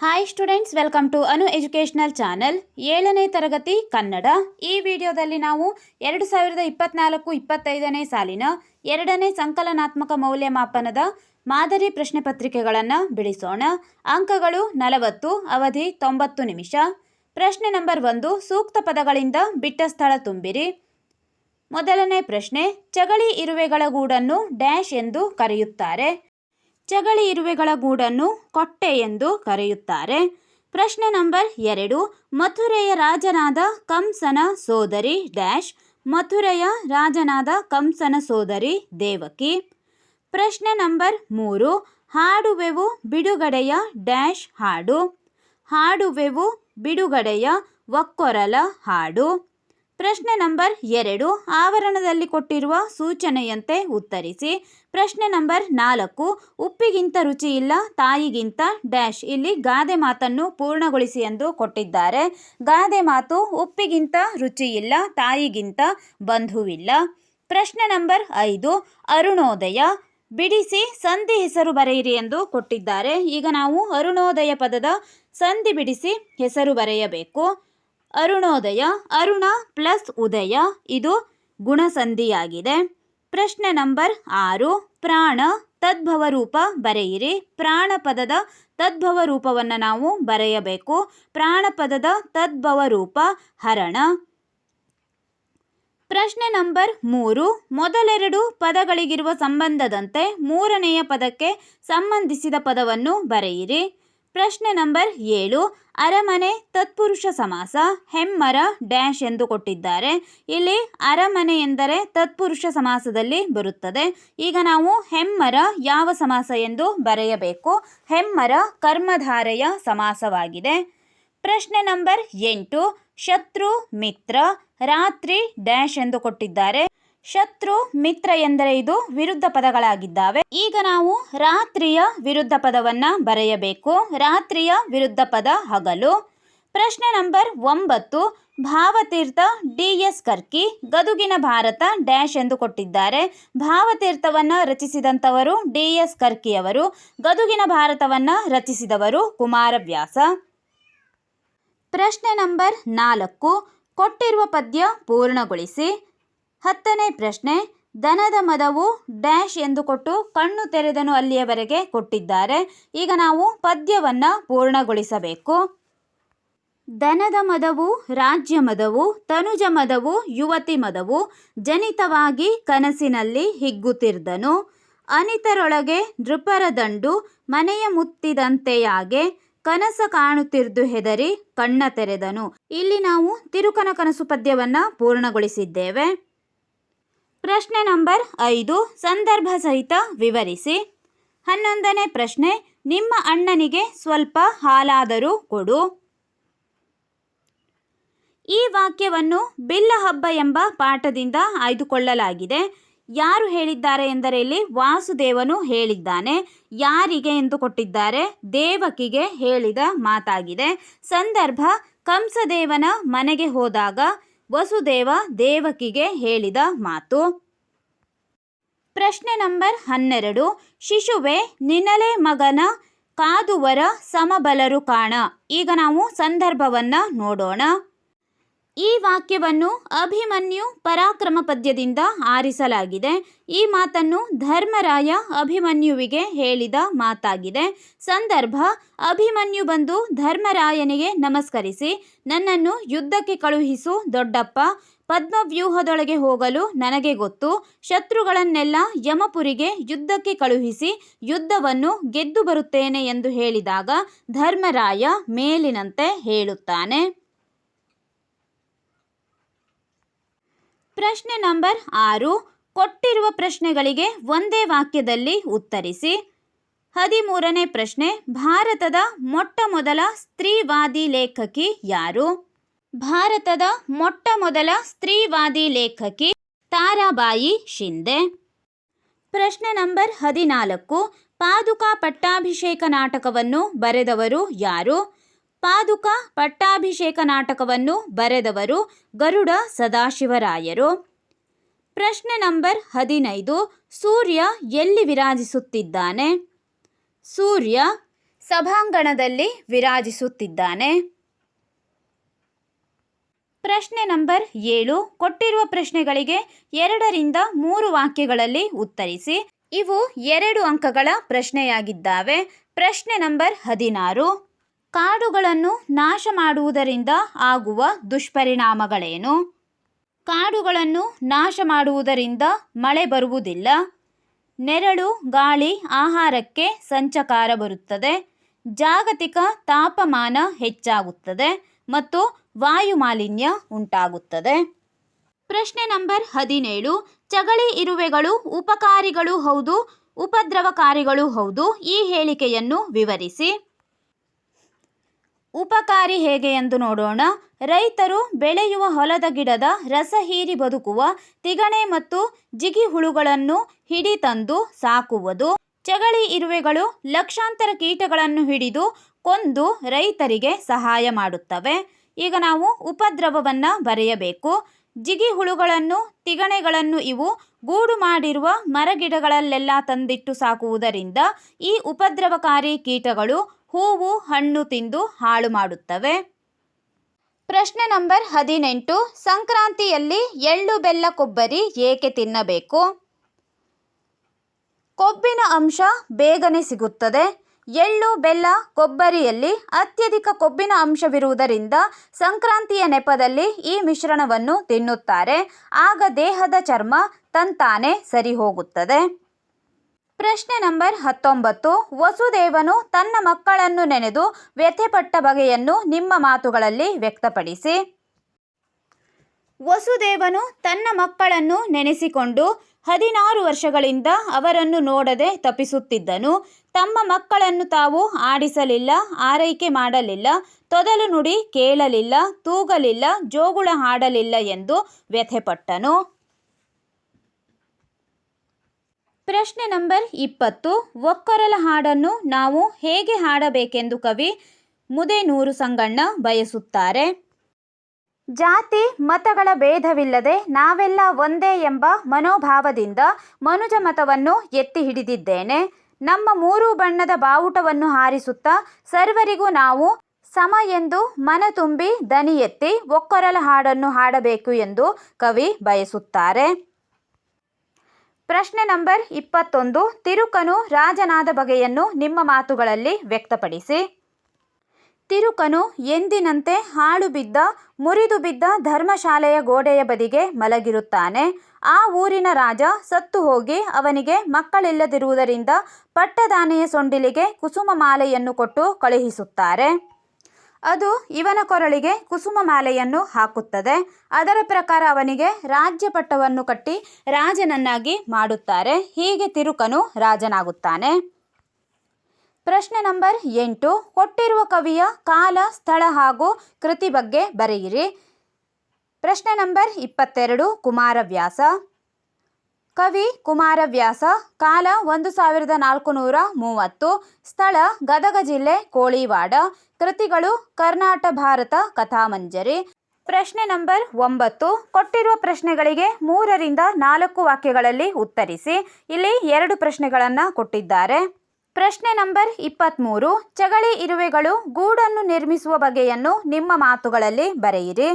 Hi students welcome to Anu educational channel ಏಳನೇ ತರಗತಿ ಕನ್ನಡ. ಈ ವಿಡಿಯೋದಲ್ಲಿ ನಾವು ಎರಡು ಸಾವಿರದ ಇಪ್ಪತ್ನಾಲ್ಕು ಇಪ್ಪತ್ತೈದನೇ ಸಾಲಿನ ಎರಡನೇ ಸಂಕಲನಾತ್ಮಕ ಮೌಲ್ಯಮಾಪನದ ಮಾದರಿ ಪ್ರಶ್ನೆ ಪತ್ರಿಕೆಗಳನ್ನು ಬಿಡಿಸೋಣ. ಅಂಕಗಳು ನಲವತ್ತು, ಅವಧಿ ತೊಂಬತ್ತು ನಿಮಿಷ. ಪ್ರಶ್ನೆ ನಂಬರ್ ಒಂದು, ಸೂಕ್ತ ಪದಗಳಿಂದ ಬಿಟ್ಟ ಸ್ಥಳ ತುಂಬಿರಿ. ಮೊದಲನೇ ಪ್ರಶ್ನೆ, ಚಗಳಿ ಇರುವೆಗಳ ಗೂಡನ್ನು ಡ್ಯಾಶ್ ಎಂದು ಕರೆಯುತ್ತಾರೆ. ಚಗಳಿ ಇರುವೆಗಳ ಗೂಡನ್ನು ಕೊಟ್ಟೆ ಎಂದು ಕರೆಯುತ್ತಾರೆ. ಪ್ರಶ್ನೆ ನಂಬರ್ ಎರಡು, ಮಥುರೆಯ ರಾಜನಾದ ಕಂಸನ ಸೋದರಿ ಡ್ಯಾಶ್, ಮಥುರೆಯ ರಾಜನಾದ ಕಂಸನ ಸೋದರಿ ದೇವಕಿ. ಪ್ರಶ್ನೆ ನಂಬರ್ ಮೂರು, ಹಾಡುವೆವು ಬಿಡುಗಡೆಯ ಡ್ಯಾಶ್ ಹಾಡು. ಹಾಡುವೆವು ಬಿಡುಗಡೆಯ ಒಕ್ಕೊರಲ ಹಾಡು. ಪ್ರಶ್ನೆ ನಂಬರ್ ಎರಡು ಆವರಣದಲ್ಲಿ ಕೊಟ್ಟಿರುವ ಸೂಚನೆಯಂತೆ ಉತ್ತರಿಸಿ. ಪ್ರಶ್ನೆ ನಂಬರ್ ನಾಲ್ಕು, ಉಪ್ಪಿಗಿಂತ ರುಚಿಯಿಲ್ಲ ತಾಯಿಗಿಂತ ಡ್ಯಾಶ್, ಇಲ್ಲಿ ಗಾದೆ ಮಾತನ್ನು ಪೂರ್ಣಗೊಳಿಸಿ ಎಂದು ಕೊಟ್ಟಿದ್ದಾರೆ. ಗಾದೆ ಮಾತು ಉಪ್ಪಿಗಿಂತ ರುಚಿಯಿಲ್ಲ ತಾಯಿಗಿಂತ ಬಂಧುವಿಲ್ಲ. ಪ್ರಶ್ನೆ ನಂಬರ್ ಐದು, ಅರುಣೋದಯ, ಬಿಡಿಸಿ ಸಂಧಿ ಹೆಸರು ಬರೆಯಿರಿ ಎಂದು ಕೊಟ್ಟಿದ್ದಾರೆ. ಈಗ ನಾವು ಅರುಣೋದಯ ಪದದ ಸಂಧಿ ಬಿಡಿಸಿ ಹೆಸರು ಬರೆಯಬೇಕು. ಅರುಣೋದಯ, ಅರುಣ ಪ್ಲಸ್ ಉದಯ, ಇದು ಗುಣಸಂಧಿಯಾಗಿದೆ. ಪ್ರಶ್ನೆ ನಂಬರ್ ಆರು, ಪ್ರಾಣ ತದ್ಭವ ರೂಪ ಬರೆಯಿರಿ. ಪ್ರಾಣ ಪದದ ತದ್ಭವ ರೂಪವನ್ನು ನಾವು ಬರೆಯಬೇಕು. ಪ್ರಾಣ ಪದದ ತದ್ಭವ ರೂಪ ಹರಣ. ಪ್ರಶ್ನೆ ನಂಬರ್ ಮೂರು, ಮೊದಲೆರಡು ಪದಗಳಿಗಿರುವ ಸಂಬಂಧದಂತೆ ಮೂರನೆಯ ಪದಕ್ಕೆ ಸಂಬಂಧಿಸಿದ ಪದವನ್ನು ಬರೆಯಿರಿ. ಪ್ರಶ್ನೆ ನಂಬರ್ ಏಳು. ಅರಮನೆ ತತ್ಪುರುಷ ಸಮಾಸ, ಹೆಮ್ಮರ ಡ್ಯಾಶ್ ಎಂದು ಕೊಟ್ಟಿದ್ದಾರೆ. ಇಲ್ಲಿ ಅರಮನೆ ಎಂದರೆ ತತ್ಪುರುಷ ಸಮಾಸದಲ್ಲಿ ಬರುತ್ತದೆ. ಈಗ ನಾವು ಹೆಮ್ಮರ ಯಾವ ಸಮಾಸ ಎಂದು ಬರೆಯಬೇಕು. ಹೆಮ್ಮರ ಕರ್ಮಧಾರೆಯ ಸಮಾಸವಾಗಿದೆ. ಪ್ರಶ್ನೆ ನಂಬರ್ ಎಂಟು. ಶತ್ರು, ಮಿತ್ರ, ರಾತ್ರಿ ಡ್ಯಾಶ್ ಎಂದು ಕೊಟ್ಟಿದ್ದಾರೆ. ಶತ್ರು ಮಿತ್ರ ಎಂದರೆ ಇದು ವಿರುದ್ಧ ಪದಗಳಾಗಿದ್ದಾವೆ. ಈಗ ನಾವು ರಾತ್ರಿಯ ವಿರುದ್ಧ ಪದವನ್ನ ಬರೆಯಬೇಕು. ರಾತ್ರಿಯ ವಿರುದ್ಧ ಪದ ಹಗಲು. ಪ್ರಶ್ನೆ ನಂಬರ್ ಒಂಬತ್ತು. ಭಾವತೀರ್ಥ ಡಿ ಎಸ್ ಕರ್ಕಿ ಗದುಗಿನ ಭಾರತ ಡ್ಯಾಶ್ ಎಂದು ಕೊಟ್ಟಿದ್ದಾರೆ. ಭಾವತೀರ್ಥವನ್ನು ರಚಿಸಿದಂಥವರು ಡಿ ಎಸ್ ಕರ್ಕಿಯವರು, ಗದುಗಿನ ಭಾರತವನ್ನು ರಚಿಸಿದವರು ಕುಮಾರವ್ಯಾಸ. ಪ್ರಶ್ನೆ ನಂಬರ್ ನಾಲ್ಕು. ಕೊಟ್ಟಿರುವ ಪದ್ಯ ಪೂರ್ಣಗೊಳಿಸಿ. ಹತ್ತನೇ ಪ್ರಶ್ನೆ ದನದ ಮದವು ಡ್ಯಾಶ್ ಎಂದು ಕೊಟ್ಟು ಕಣ್ಣು ತೆರೆದನು ಅಲ್ಲಿಯವರೆಗೆ ಕೊಟ್ಟಿದ್ದಾರೆ. ಈಗ ನಾವು ಪದ್ಯವನ್ನು ಪೂರ್ಣಗೊಳಿಸಬೇಕು. ದನದ ಮದವು ರಾಜ್ಯ ಮದವು, ತನುಜ ಮದವು ಯುವತಿ ಮದವು, ಜನಿತವಾಗಿ ಕನಸಿನಲ್ಲಿ ಹಿಗ್ಗುತ್ತಿರ್ದನು ಅನಿತರೊಳಗೆ ನೃಪರ ದಂಡು, ಮನೆಯ ಮುತ್ತಿದಂತೆಯಾಗೆ ಕನಸ ಕಾಣುತ್ತಿರ್ದು ಹೆದರಿ ಕಣ್ಣ ತೆರೆದನು. ಇಲ್ಲಿ ನಾವು ತಿರುಕನ ಕನಸು ಪದ್ಯವನ್ನು ಪೂರ್ಣಗೊಳಿಸಿದ್ದೇವೆ. ಪ್ರಶ್ನೆ ನಂಬರ್ ಐದು, ಸಂದರ್ಭ ಸಹಿತ ವಿವರಿಸಿ. ಹನ್ನೊಂದನೇ ಪ್ರಶ್ನೆ, ನಿಮ್ಮ ಅಣ್ಣನಿಗೆ ಸ್ವಲ್ಪ ಹಾಲಾದರೂ ಕೊಡು. ಈ ವಾಕ್ಯವನ್ನು ಬಿಲ್ಲ ಹಬ್ಬ ಎಂಬ ಪಾಠದಿಂದ ಆಯ್ದುಕೊಳ್ಳಲಾಗಿದೆ. ಯಾರು ಹೇಳಿದ್ದಾರೆ ಎಂದರೆ ಇಲ್ಲಿ ವಾಸುದೇವನು ಹೇಳಿದ್ದಾನೆ. ಯಾರಿಗೆ ಎಂದು ಕೊಟ್ಟಿದ್ದಾರೆ? ದೇವಕಿಗೆ ಹೇಳಿದ ಮಾತಾಗಿದೆ. ಸಂದರ್ಭ, ಕಂಸದೇವನ ಮನೆಗೆ ಹೋದಾಗ ವಸುದೇವ ದೇವಕಿಗೆ ಹೇಳಿದ ಮಾತು. ಪ್ರಶ್ನೆ ನಂಬರ್ ಹನ್ನೆರಡು. ಶಿಶುವೆ, ನಿನಲೆ ಮಗನ ಕಾದುವರ ಸಮಬಲರು ಕಾಣ. ಈಗ ನಾವು ಸಂದರ್ಭವನ್ನ ನೋಡೋಣ. ಈ ವಾಕ್ಯವನ್ನು ಅಭಿಮನ್ಯು ಪರಾಕ್ರಮ ಪದ್ಯದಿಂದ ಆರಿಸಲಾಗಿದೆ. ಈ ಮಾತನ್ನು ಧರ್ಮರಾಯ ಅಭಿಮನ್ಯುವಿಗೆ ಹೇಳಿದ ಮಾತಾಗಿದೆ. ಸಂದರ್ಭ, ಅಭಿಮನ್ಯು ಬಂದು ಧರ್ಮರಾಯನಿಗೆ ನಮಸ್ಕರಿಸಿ, ನನ್ನನ್ನು ಯುದ್ಧಕ್ಕೆ ಕಳುಹಿಸು ದೊಡ್ಡಪ್ಪ, ಪದ್ಮವ್ಯೂಹದೊಳಗೆ ಹೋಗಲು ನನಗೆ ಗೊತ್ತು, ಶತ್ರುಗಳನ್ನೆಲ್ಲ ಯಮಪುರಿಗೆ ಯುದ್ಧಕ್ಕೆ ಕಳುಹಿಸಿ ಯುದ್ಧವನ್ನು ಗೆದ್ದು ಬರುತ್ತೇನೆ ಎಂದು ಹೇಳಿದಾಗ ಧರ್ಮರಾಯ ಮೇಲಿನಂತೆ ಹೇಳುತ್ತಾನೆ. ಪ್ರಶ್ನೆ ನಂಬರ್ ಆರು. ಕೊಟ್ಟಿರುವ ಪ್ರಶ್ನೆಗಳಿಗೆ ಒಂದೇ ವಾಕ್ಯದಲ್ಲಿ ಉತ್ತರಿಸಿ. ಹದಿಮೂರನೇ ಪ್ರಶ್ನೆ. ಭಾರತದ ಮೊಟ್ಟ ಮೊದಲ ಸ್ತ್ರೀವಾದಿ ಲೇಖಕಿ ಯಾರು? ಭಾರತದ ಮೊಟ್ಟ ಮೊದಲ ಸ್ತ್ರೀವಾದಿ ಲೇಖಕಿ ತಾರಾಬಾಯಿ ಶಿಂದೆ. ಪ್ರಶ್ನೆ ನಂಬರ್ ಹದಿನಾಲ್ಕು. ಪಾದುಕಾ ಪಟ್ಟಾಭಿಷೇಕ ನಾಟಕವನ್ನು ಬರೆದವರು ಯಾರು? ಪಾದುಕ ಪಟ್ಟಾಭಿಷೇಕ ನಾಟಕವನ್ನು ಬರೆದವರು ಗರುಡ ಸದಾಶಿವರಾಯರು. ಪ್ರಶ್ನೆ ನಂಬರ್ ಹದಿನೈದು, ಸೂರ್ಯ ಎಲ್ಲಿ ವಿರಾಜಿಸುತ್ತಿದ್ದಾನೆ? ಸೂರ್ಯ ಸಭಾಂಗಣದಲ್ಲಿ ವಿರಾಜಿಸುತ್ತಿದ್ದಾನೆ. ಪ್ರಶ್ನೆ ನಂಬರ್ ಏಳು, ಕೊಟ್ಟಿರುವ ಪ್ರಶ್ನೆಗಳಿಗೆ ಎರಡರಿಂದ ಮೂರು ವಾಕ್ಯಗಳಲ್ಲಿ ಉತ್ತರಿಸಿ. ಇವು ಎರಡು ಅಂಕಗಳ ಪ್ರಶ್ನೆಯಾಗಿದ್ದಾವೆ. ಪ್ರಶ್ನೆ ನಂಬರ್ ಹದಿನಾರು ಕಾಡುಗಳನ್ನು ನಾಶ ಮಾಡುವುದರಿಂದ ಆಗುವ ದುಷ್ಪರಿಣಾಮಗಳೇನು? ಕಾಡುಗಳನ್ನು ನಾಶ ಮಾಡುವುದರಿಂದ ಮಳೆ ಬರುವುದಿಲ್ಲ. ನೆರಳು, ಗಾಳಿ, ಆಹಾರಕ್ಕೆ ಸಂಚಕಾರ ಬರುತ್ತದೆ. ಜಾಗತಿಕ ತಾಪಮಾನ ಹೆಚ್ಚಾಗುತ್ತದೆ ಮತ್ತು ವಾಯು ಮಾಲಿನ್ಯ ಉಂಟಾಗುತ್ತದೆ. ಪ್ರಶ್ನೆ ನಂಬರ್ ಹದಿನೇಳು. ಚಗಳಿ ಇರುವೆಗಳು ಉಪಕಾರಿಗಳು ಹೌದು, ಉಪದ್ರವಕಾರಿಗಳು ಹೌದು ಈ ಹೇಳಿಕೆಯನ್ನು ವಿವರಿಸಿ. ಉಪಕಾರಿ ಹೇಗೆ ಎಂದು ನೋಡೋಣ. ರೈತರು ಬೆಳೆಯುವ ಹೊಲದ ಗಿಡದ ರಸ ಹೀರಿ ಬದುಕುವ ತಿಗಣೆ ಮತ್ತು ಜಿಗಿ ಹುಳುಗಳನ್ನು ಹಿಡಿ ತಂದು ಸಾಕುವುದು. ಚಗಳಿ ಇರುವೆಗಳು ಲಕ್ಷಾಂತರ ಕೀಟಗಳನ್ನು ಹಿಡಿದು ಕೊಂದು ರೈತರಿಗೆ ಸಹಾಯ ಮಾಡುತ್ತವೆ. ಈಗ ನಾವು ಉಪದ್ರವವನ್ನು ಬರೆಯಬೇಕು. ಜಿಗಿ ಹುಳುಗಳನ್ನು, ತಿಗಣೆಗಳನ್ನು ಇವು ಗೂಡು ಮಾಡಿರುವ ಮರಗಿಡಗಳಲ್ಲೆಲ್ಲ ತಂದಿಟ್ಟು ಸಾಕುವುದರಿಂದ ಈ ಉಪದ್ರವಕಾರಿ ಕೀಟಗಳು ಹೂವು, ಹಣ್ಣು ತಿಂದು ಹಾಳು ಮಾಡುತ್ತವೆ. ಪ್ರಶ್ನೆ ನಂಬರ್ ಹದಿನೆಂಟು. ಸಂಕ್ರಾಂತಿಯಲ್ಲಿ ಎಳ್ಳು, ಬೆಲ್ಲ, ಕೊಬ್ಬರಿ ಏಕೆ ತಿನ್ನಬೇಕು? ಕೊಬ್ಬಿನ ಅಂಶ ಬೇಗನೆ ಸಿಗುತ್ತದೆ. ಎಳ್ಳು, ಬೆಲ್ಲ, ಕೊಬ್ಬರಿಯಲ್ಲಿ ಅತ್ಯಧಿಕ ಕೊಬ್ಬಿನ ಅಂಶವಿರುವುದರಿಂದ ಸಂಕ್ರಾಂತಿಯ ನೆಪದಲ್ಲಿ ಈ ಮಿಶ್ರಣವನ್ನು ತಿನ್ನುತ್ತಾರೆ. ಆಗ ದೇಹದ ಚರ್ಮ ತಂತಾನೆ ಸರಿ ಹೋಗುತ್ತದೆ ಪ್ರಶ್ನೆ ನಂಬರ್ ಹತ್ತೊಂಬತ್ತು. ವಸುದೇವನು ತನ್ನ ಮಕ್ಕಳನ್ನು ನೆನೆದು ವ್ಯಥೆಪಟ್ಟ ಬಗೆಯನ್ನು ನಿಮ್ಮ ಮಾತುಗಳಲ್ಲಿ ವ್ಯಕ್ತಪಡಿಸಿ. ವಸುದೇವನು ತನ್ನ ಮಕ್ಕಳನ್ನು ನೆನೆಸಿಕೊಂಡು ಹದಿನಾರು ವರ್ಷಗಳಿಂದ ಅವರನ್ನು ನೋಡದೆ ತಪ್ಪಿಸುತ್ತಿದ್ದನು. ತಮ್ಮ ಮಕ್ಕಳನ್ನು ತಾವು ಆಡಿಸಲಿಲ್ಲ, ಆರೈಕೆ ಮಾಡಲಿಲ್ಲ, ತೊದಲು ನುಡಿ ಕೇಳಲಿಲ್ಲ, ತೂಗಲಿಲ್ಲ, ಜೋಗುಳ ಹಾಡಲಿಲ್ಲ ಎಂದು ವ್ಯಥೆಪಟ್ಟನು. ಪ್ರಶ್ನೆ ನಂಬರ್ ಇಪ್ಪತ್ತು. ಒಕ್ಕೊರಲ ಹಾಡನ್ನು ನಾವು ಹೇಗೆ ಹಾಡಬೇಕೆಂದು ಕವಿ ಮುದೇನೂರು ಸಂಗಣ್ಣ ಬಯಸುತ್ತಾರೆ. ಜಾತಿ, ಮತಗಳ ಭೇದವಿಲ್ಲದೆ ನಾವೆಲ್ಲ ಒಂದೇ ಎಂಬ ಮನೋಭಾವದಿಂದ ಮನುಜ ಮತವನ್ನು ಎತ್ತಿ ಹಿಡಿದಿದ್ದೇನೆ. ನಮ್ಮ ಮೂರು ಬಣ್ಣದ ಬಾವುಟವನ್ನು ಹಾರಿಸುತ್ತಾ ಸರ್ವರಿಗೂ ನಾವು ಸಮ ಎಂದು ಮನ ತುಂಬಿ ದನಿ ಎತ್ತಿ ಒಕ್ಕೊರಲ ಹಾಡನ್ನು ಹಾಡಬೇಕು ಎಂದು ಕವಿ ಬಯಸುತ್ತಾರೆ. ಪ್ರಶ್ನೆ ನಂಬರ್ ಇಪ್ಪತ್ತೊಂದು, ತಿರುಕನು ರಾಜನಾದ ಬಗೆಯನ್ನು ನಿಮ್ಮ ಮಾತುಗಳಲ್ಲಿ ವ್ಯಕ್ತಪಡಿಸಿ. ತಿರುಕನು ಎಂದಿನಂತೆ ಹಾಳು ಬಿದ್ದ, ಮುರಿದು ಬಿದ್ದ ಧರ್ಮಶಾಲೆಯ ಗೋಡೆಯ ಬದಿಗೆ ಮಲಗಿರುತ್ತಾನೆ. ಆ ಊರಿನ ರಾಜ ಸತ್ತು ಹೋಗಿ ಅವನಿಗೆ ಮಕ್ಕಳಿಲ್ಲದಿರುವುದರಿಂದ ಪಟ್ಟದಾನೆಯ ಸೊಂಡಿಲಿಗೆ ಕುಸುಮ ಮಾಲೆಯನ್ನು ಕೊಟ್ಟು ಕಳುಹಿಸುತ್ತಾರೆ. ಅದು ಇವನ ಕೊರಳಿಗೆ ಕುಸುಮ ಮಾಲೆಯನ್ನು ಹಾಕುತ್ತದೆ. ಅದರ ಪ್ರಕಾರ ಅವನಿಗೆ ರಾಜ್ಯ ಪಟ್ಟವನ್ನು ಕಟ್ಟಿ ರಾಜನನ್ನಾಗಿ ಮಾಡುತ್ತಾರೆ. ಹೀಗೆ ತಿರುಕನು ರಾಜನಾಗುತ್ತಾನೆ. ಪ್ರಶ್ನೆ ನಂಬರ್ ಎಂಟು. ಕೊಟ್ಟಿರುವ ಕವಿಯ ಕಾಲ, ಸ್ಥಳ ಹಾಗೂ ಕೃತಿ ಬಗ್ಗೆ ಬರೆಯಿರಿ. ಪ್ರಶ್ನೆ ನಂಬರ್ ಇಪ್ಪತ್ತೆರಡು. ಕುಮಾರವ್ಯಾಸ. ಕವಿ ಕುಮಾರವ್ಯಾಸ, ಕಾಲ ಒಂದು ಸಾವಿರದ ನಾಲ್ಕು ನೂರ ಮೂವತ್ತು. ಸ್ಥಳ, ಗದಗ ಜಿಲ್ಲೆ, ಕೋಳಿವಾಡ. ಕೃತಿಗಳು ಕರ್ನಾಟ ಭಾರತ ಕಥಾಮಂಜರಿ. ಪ್ರಶ್ನೆ ನಂಬರ್ ಒಂಬತ್ತು. ಕೊಟ್ಟಿರುವ ಪ್ರಶ್ನೆಗಳಿಗೆ ಮೂರರಿಂದ ನಾಲ್ಕು ವಾಕ್ಯಗಳಲ್ಲಿ ಉತ್ತರಿಸಿ. ಇಲ್ಲಿ ಎರಡು ಪ್ರಶ್ನೆಗಳನ್ನು ಕೊಟ್ಟಿದ್ದಾರೆ. ಪ್ರಶ್ನೆ ನಂಬರ್ ಇಪ್ಪತ್ತ್ಮೂರು ಚಗಳಿ ಇರುವೆಗಳು ಗೂಡನ್ನು ನಿರ್ಮಿಸುವ ಬಗೆಯನ್ನು ನಿಮ್ಮ ಮಾತುಗಳಲ್ಲಿ ಬರೆಯಿರಿ.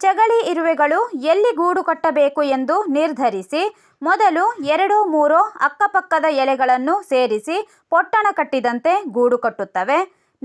ಚಗಳಿ ಇರುವೆಗಳು ಎಲ್ಲಿ ಗೂಡು ಕಟ್ಟಬೇಕು ಎಂದು ನಿರ್ಧರಿಸಿ, ಮೊದಲು ಎರಡು, ಮೂರು ಅಕ್ಕಪಕ್ಕದ ಎಲೆಗಳನ್ನು ಸೇರಿಸಿ, ಪೊಟ್ಟಣ ಕಟ್ಟಿದಂತೆ ಗೂಡು ಕಟ್ಟುತ್ತವೆ.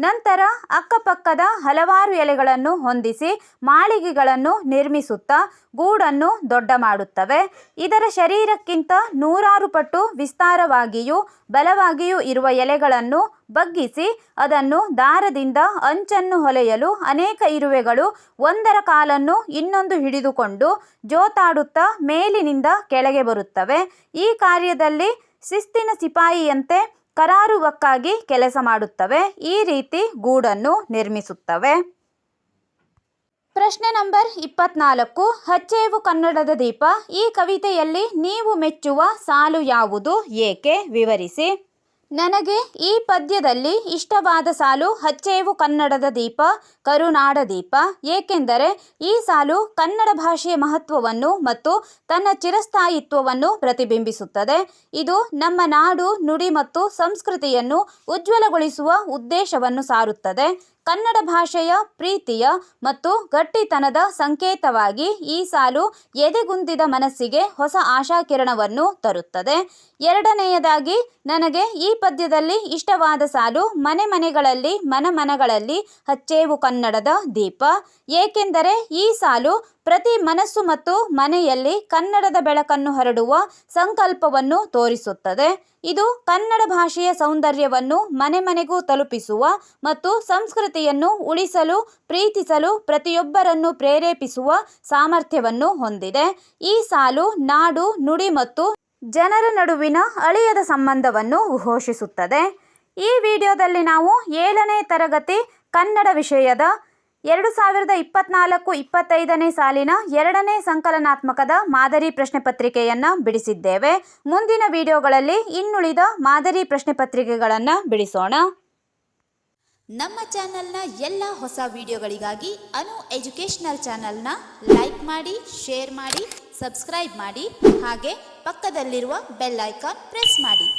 ನಂತರ ಅಕ್ಕಪಕ್ಕದ ಹಲವಾರು ಎಲೆಗಳನ್ನು ಹೊಂದಿಸಿ ಮಾಳಿಗೆಗಳನ್ನು ನಿರ್ಮಿಸುತ್ತಾ ಗೂಡನ್ನು ದೊಡ್ಡ ಮಾಡುತ್ತವೆ. ಇದರ ಶರೀರಕ್ಕಿಂತ ನೂರಾರು ಪಟ್ಟು ವಿಸ್ತಾರವಾಗಿಯೂ ಬಲವಾಗಿಯೂ ಇರುವ ಎಲೆಗಳನ್ನು ಬಗ್ಗಿಸಿ ಅದನ್ನು ದಾರದಿಂದ ಅಂಚನ್ನು ಹೊಲೆಯಲು ಅನೇಕ ಇರುವೆಗಳು ಒಂದರ ಕಾಲನ್ನು ಇನ್ನೊಂದು ಹಿಡಿದುಕೊಂಡು ಜೋತಾಡುತ್ತಾ ಮೇಲಿನಿಂದ ಕೆಳಗೆ ಬರುತ್ತವೆ. ಈ ಕಾರ್ಯದಲ್ಲಿ ಶಿಸ್ತಿನ ಸಿಪಾಯಿಯಂತೆ ಕರಾರುವಕ್ಕಾಗಿ ಕೆಲಸ ಮಾಡುತ್ತವೆ. ಈ ರೀತಿ ಗೂಡನ್ನು ನಿರ್ಮಿಸುತ್ತವೆ. ಪ್ರಶ್ನೆ ನಂಬರ್ ಇಪ್ಪತ್ನಾಲ್ಕು. ಹಚ್ಚೇವು ಕನ್ನಡದ ದೀಪ. ಈ ಕವಿತೆಯಲ್ಲಿ ನೀವು ಮೆಚ್ಚುವ ಸಾಲು ಯಾವುದು? ಏಕೆ? ವಿವರಿಸಿ. ನನಗೆ ಈ ಪದ್ಯದಲ್ಲಿ ಇಷ್ಟವಾದ ಸಾಲು ಹಚ್ಚೇವು ಕನ್ನಡದ ದೀಪ, ಕರುನಾಡ ದೀಪ. ಏಕೆಂದರೆ ಈ ಸಾಲು ಕನ್ನಡ ಭಾಷೆಯ ಮಹತ್ವವನ್ನು ಮತ್ತು ತನ್ನ ಚಿರಸ್ಥಾಯಿತ್ವವನ್ನು ಪ್ರತಿಬಿಂಬಿಸುತ್ತದೆ. ಇದು ನಮ್ಮ ನಾಡು, ನುಡಿ ಮತ್ತು ಸಂಸ್ಕೃತಿಯನ್ನು ಉಜ್ವಲಗೊಳಿಸುವ ಉದ್ದೇಶವನ್ನು ಸಾರುತ್ತದೆ. ಕನ್ನಡ ಭಾಷೆಯ ಪ್ರೀತಿಯ ಮತ್ತು ಗಟ್ಟಿತನದ ಸಂಕೇತವಾಗಿ ಈ ಸಾಲು ಎದೆಗುಂದಿದ ಮನಸ್ಸಿಗೆ ಹೊಸ ಆಶಾಕಿರಣವನ್ನು ತರುತ್ತದೆ. ಎರಡನೆಯದಾಗಿ, ನನಗೆ ಈ ಪದ್ಯದಲ್ಲಿ ಇಷ್ಟವಾದ ಸಾಲು ಮನೆ ಮನೆಗಳಲ್ಲಿ ಮನ ಮನಗಳಲ್ಲಿ ಹಚ್ಚೇವು ಕನ್ನಡದ ದೀಪ. ಏಕೆಂದರೆ ಈ ಸಾಲು ಪ್ರತಿ ಮನಸ್ಸು ಮತ್ತು ಮನೆಯಲ್ಲಿ ಕನ್ನಡದ ಬೆಳಕನ್ನು ಹರಡುವ ಸಂಕಲ್ಪವನ್ನು ತೋರಿಸುತ್ತದೆ. ಇದು ಕನ್ನಡ ಭಾಷೆಯ ಸೌಂದರ್ಯವನ್ನು ಮನೆ ಮನೆಗೂ ತಲುಪಿಸುವ ಮತ್ತು ಸಂಸ್ಕೃತಿಯನ್ನು ಉಳಿಸಲು, ಪ್ರೀತಿಸಲು ಪ್ರತಿಯೊಬ್ಬರನ್ನು ಪ್ರೇರೇಪಿಸುವ ಸಾಮರ್ಥ್ಯವನ್ನು ಹೊಂದಿದೆ. ಈ ಸಾಲು ನಾಡು, ನುಡಿ ಮತ್ತು ಜನರ ನಡುವಿನ ಅಳಿಯದ ಸಂಬಂಧವನ್ನು ಘೋಷಿಸುತ್ತದೆ. ಈ ವಿಡಿಯೋದಲ್ಲಿ ನಾವು ಏಳನೇ ತರಗತಿ ಕನ್ನಡ ವಿಷಯದ ಎರಡು ಸಾವಿರದ ಇಪ್ಪತ್ನಾಲ್ಕು ಇಪ್ಪತ್ತೈದನೇ ಸಾಲಿನ ಎರಡನೇ ಸಂಕಲನಾತ್ಮಕದ ಮಾದರಿ ಪ್ರಶ್ನೆ ಪತ್ರಿಕೆಯನ್ನು ಬಿಡಿಸಿದ್ದೇವೆ. ಮುಂದಿನ ವಿಡಿಯೋಗಳಲ್ಲಿ ಇನ್ನುಳಿದ ಮಾದರಿ ಪ್ರಶ್ನೆ ಪತ್ರಿಕೆಗಳನ್ನು ಬಿಡಿಸೋಣ. ನಮ್ಮ ಚಾನಲ್ನ ಎಲ್ಲ ಹೊಸ ವಿಡಿಯೋಗಳಿಗಾಗಿ ಅನು ಎಜುಕೇಷನಲ್ ಚಾನಲ್ನ ಲೈಕ್ ಮಾಡಿ, ಶೇರ್ ಮಾಡಿ, ಸಬ್ಸ್ಕ್ರೈಬ್ ಮಾಡಿ, ಹಾಗೆ ಪಕ್ಕದಲ್ಲಿರುವ ಬೆಲ್ ಐಕಾನ್ ಪ್ರೆಸ್ ಮಾಡಿ.